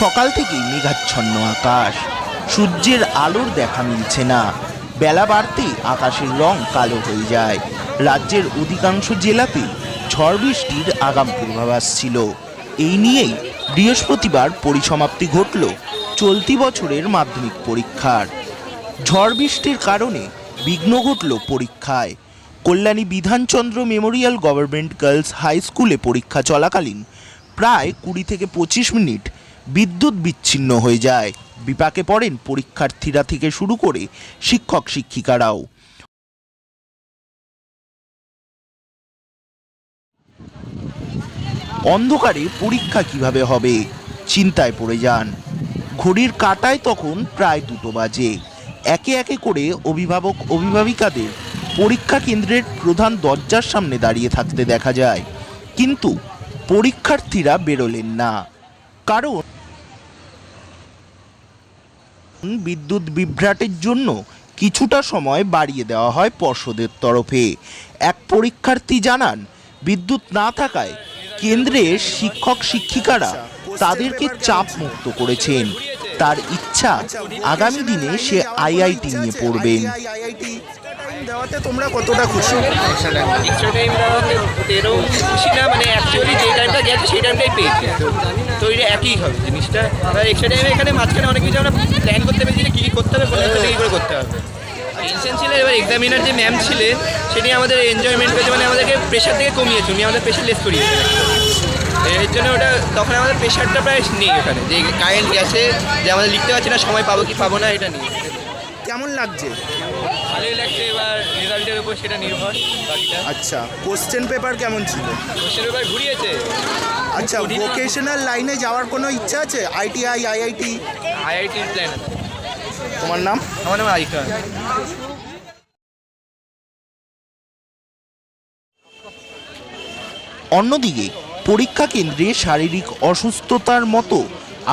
সকাল থেকেই মেঘাচ্ছন্ন আকাশ। সূর্যের আলোর দেখা মিলছে না। বেলা বাড়তেই আকাশের রং কালো হয়ে যায়। রাজ্যের অধিকাংশ জেলাতে ঝড় বৃষ্টির আগাম পূর্বাভাস ছিল। এই নিয়েই বৃহস্পতিবার পরিসমাপ্তি ঘটল চলতি বছরের মাধ্যমিক পরীক্ষার। ঝড় বৃষ্টির কারণে বিঘ্ন ঘটল পরীক্ষায়। Kalyani Bidhanchandra memorial government girls high স্কুলে পরীক্ষা চলাকালীন প্রায় কুড়ি থেকে পঁচিশ মিনিট বিদ্যুৎ বিচ্ছিন্ন হয়ে যায়। বিপাকে পড়েন পরীক্ষার্থীরা থেকে শুরু করে শিক্ষক শিক্ষিকারাও। অন্ধকারে পরীক্ষা কীভাবে হবে? চিন্তায় পড়ে যান। ঘড়ির কাঁটায় তখন প্রায় দুটো বাজে। একে একে করে অভিভাবক, অভিভাবিকাদের পরীক্ষা কেন্দ্রের প্রধান দরজার সামনে দাঁড়িয়ে থাকতে দেখা যায়। কিন্তু পরীক্ষার্থীরা বেরোলেন না। কারণ বিদ্যুৎ বিভ্রাটের জন্য কিছুটা সময় বাড়িয়ে দেওয়া হয় পর্ষদের তরফে। এক পরীক্ষার্থী জানান, বিদ্যুৎ না থাকায় কেন্দ্রের শিক্ষক শিক্ষিকারা তাদেরকে চাপ মুক্ত করেছেন। তার ইচ্ছা আগামী দিনে সে আইআইটি নিয়ে পড়বেন। আইআইটি দেওয়াতে তোমরা কতটা খুশি? এক্সট্রা টাইম দেওয়াতে এরকম খুশি না মানে অ্যাকচুয়ালি যে টাইমটা গেছে সেই টাইমটাই পেয়েছি। তো এটা একই হবে জিনিসটা। আর এক্সট্রা টাইমে এখানে মাঝখানে অনেক কিছু আমরা প্ল্যান করতে পেরেছি যে কী কী করতে হবে কোন কী করে করতে হবে। টেনশন ছিল এবার এক্সামিনার যে ম্যাম ছিলেন সেটি আমাদের এনজয়মেন্ট করেছে মানে আমাদেরকে প্রেশার থেকে কমিয়েছে উনি আমাদের প্রেশার লেস করিয়েছে এর জন্য ওটা তখন আমাদের প্রেশারটা প্রায় নেই ওখানে যে কারেন্ট গেছে যে আমাদের লিখতে পারছি না সময় পাবো কি পাবো না এটা নেই। কেমন লাগছে ভালোই লাগছে এবার রেজাল্টের উপর সেটা নির্ভর বাকিটা। আচ্ছা কোশ্চেন পেপার কেমন ছিল? কোশ্চেন পেপার ঘুরিয়েছে। আচ্ছা ভোকেশনাল লাইনে যাওয়ার কোনো ইচ্ছা আছে? আইটিআই আইআইটি আইআইটির প্ল্যান তোমার নাম? আমার নাম আরিফা অন্যদিকে পরীক্ষা কেন্দ্রে শারীরিক অসুস্থতার মতো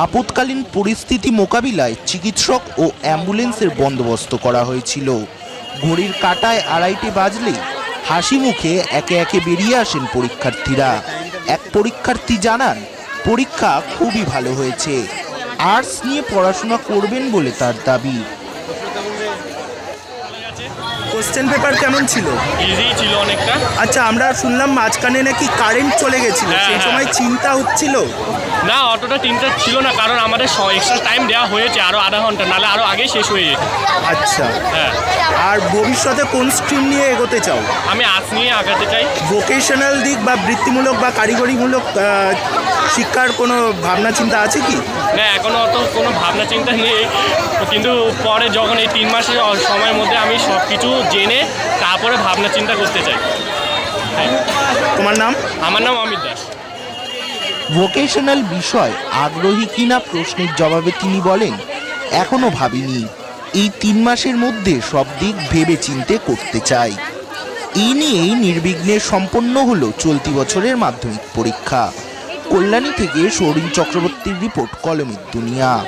আপৎকালীন পরিস্থিতি মোকাবিলায় চিকিৎসক ও অ্যাম্বুলেন্সের বন্দোবস্ত করা হয়েছিল। ঘড়ির কাটায় আড়াইটি বাজলেই হাসি মুখে একে একে বেরিয়ে আসেন পরীক্ষার্থীরা। এক পরীক্ষার্থী জানান, পরীক্ষা খুবই ভালো হয়েছে। আর্টস নিয়ে পড়াশোনা করবেন বলে তার দাবি। কোশ্চেন পেপার কেমন ছিল? ইজি ছিল অনেকটা। আচ্ছা আমরা শুনলাম মাঝখানে নাকি কারেন্ট চলে গেছিল হ্যাঁ, সেই হ্যাঁ। সময় চিন্তা হচ্ছিল? না অতটা চিন্তা ছিল না কারণ আমাদের এক্সট্রা টাইম দেওয়া হয়েছে আরও আধা ঘণ্টা নাহলে আরও আগে শেষ হয়ে যেত। আচ্ছা। হ্যাঁ। আর ভবিষ্যতে কোন স্ট্রিম নিয়ে এগোতে চাও? আমি আর্টস নিয়ে আগাতে চাই। ভোকেশনাল দিক বা বৃত্তিমূলক বা কারিগরিমূলক শিক্ষার কোনো ভাবনা চিন্তা আছে কি? না এখনও অত কোনো ভাবনা চিন্তা নেই। কিন্তু পরে যখন এই তিন মাসের সময়ের মধ্যে আমি সব কিছু জেনে তারপরে ভাবনা চিন্তা করতে চাই। তোমার নাম? আমার নাম অমিত দাস। ভোকেশনাল বিষয় আগ্রহী কিনা প্রশ্নের জবাবে তিনি বলেন এখনও ভাবিনি। এই তিন মাসের মধ্যে সব দিক ভেবে চিনতে করতে চাই। এই নিয়েই নির্বিঘ্নে সম্পন্ন হলো চলতি বছরের মাধ্যমিক পরীক্ষা। কল্যাণী থেকে সৌরিন চক্রবর্তীর রিপোর্ট কলমের দুনিয়া।